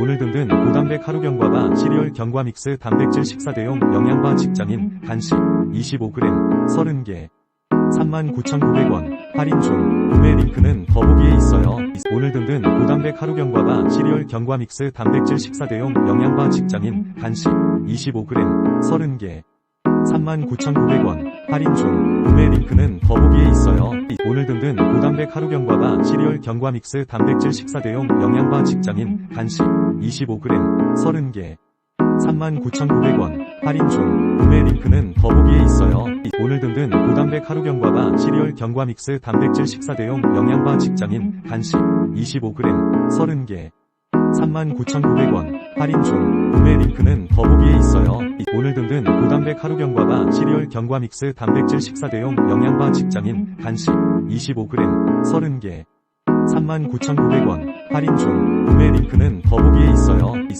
오늘 등등 고단백 하루 경과바 시리얼 경과 믹스 단백질 식사 대용 영양바 직장인 간식 25g 30개. 39,900원. 할인 중. 구매 링크는 더보기에 있어요. 오늘 등등 고단백 하루 경과바 시리얼 경과 믹스 단백질 식사 대용 영양바 직장인 간식 25g 30개. 39,900원. 할인 중. 구매 링크는 더보기에 있어요. 오늘 등등 고단백 하루 경과바 시리얼 경과 믹스 단백질 식사 대용 영양바 직장인 간식 25g 30개 39,900원 할인 중 구매 링크는 더보기에 있어요. 오늘 등등 고단백 하루 경과바 시리얼 경과 믹스 단백질 식사 대용 영양바 직장인 간식 25g 30개 39,900원 할인 중 구매 링크는 더보기에 있어요. 오늘 등등 고단백 하루 경과바 시리얼 경과 믹스 단백질 식사 대용 영양바 직장인 간식 25g 30개 39,900원 할인 중 구매 링크는 더보기에 있어요.